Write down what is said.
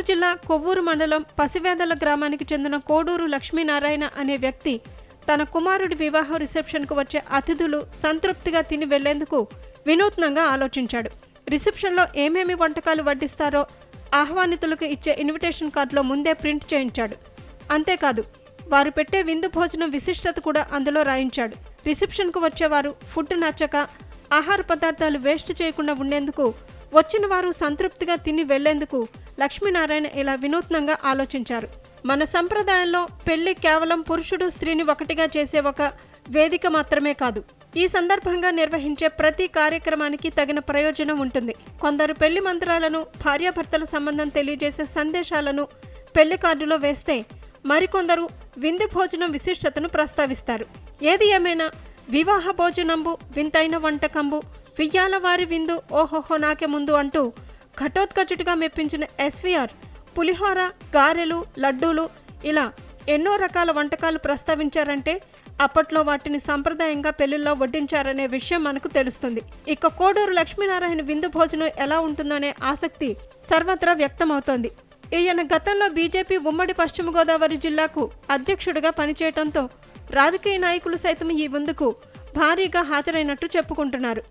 జిల్లా కొవ్వూరు మండలం పసివేదల గ్రామానికి చెందిన కోడూరు లక్ష్మీనారాయణ అనే వ్యక్తి తన కుమారుడి వివాహ రిసెప్షన్కు వచ్చే అతిథులు సంతృప్తిగా తిని వెళ్ళేందుకు వినూత్నంగా ఆలోచించాడు. రిసెప్షన్లో ఏమేమి వంటకాలు వడ్డిస్తారో ఆహ్వానితులకు ఇచ్చే ఇన్విటేషన్ కార్డులో ముందే ప్రింట్ చేయించాడు. అంతేకాదు వారు పెట్టే విందు భోజనం విశిష్టత కూడా అందులో రాయించాడు. రిసెప్షన్కు వచ్చేవారు ఫుడ్ నచ్చక ఆహార పదార్థాలు వేస్ట్ చేయకుండా ఉండేందుకు వచ్చిన వారు సంతృప్తిగా తిని వెళ్ళేందుకు లక్ష్మీనారాయణ ఇలా వినూత్నంగా ఆలోచించారు. మన సంప్రదాయంలో పెళ్ళి కేవలం పురుషుడు స్త్రీని ఒకటిగా చేసే ఒక వేదిక మాత్రమే కాదు. ఈ సందర్భంగా నిర్వహించే ప్రతి కార్యక్రమానికి తగిన ప్రయోజనం ఉంటుంది. కొందరు పెళ్ళి మంత్రాలను భార్యాభర్తల సంబంధం తెలియజేసే సందేశాలను పెళ్ళి కార్డులో వేస్తే మరికొందరు విందు భోజనం విశిష్టతను ప్రస్తావిస్తారు. ఏది ఏమైనా వివాహ భోజనంబు వింతైన వంటకంబు వియ్యాల వారి విందు ఓహోహో నాకే ముందు అంటూ ఘటోత్కచుటిగా మెప్పించిన ఎస్వీఆర్ పులిహోర గారెలు లడ్డూలు ఇలా ఎన్నో రకాల వంటకాలు ప్రస్తావించారంటే అప్పట్లో వాటిని సంప్రదాయంగా పెళ్ళిల్లో వడ్డించారనే విషయం మనకు తెలుస్తుంది. ఇక కోడూరు లక్ష్మీనారాయణ విందు భోజనం ఎలా ఉంటుందనే ఆసక్తి సర్వత్రా వ్యక్తమవుతోంది. ఈయన గతంలో బీజేపీ ఉమ్మడి పశ్చిమ గోదావరి జిల్లాకు అధ్యక్షుడిగా పనిచేయడంతో రాజకీయ నాయకులు సైతం ఈ విందుకు భారీగా హాజరైనట్టు చెప్పుకుంటున్నారు.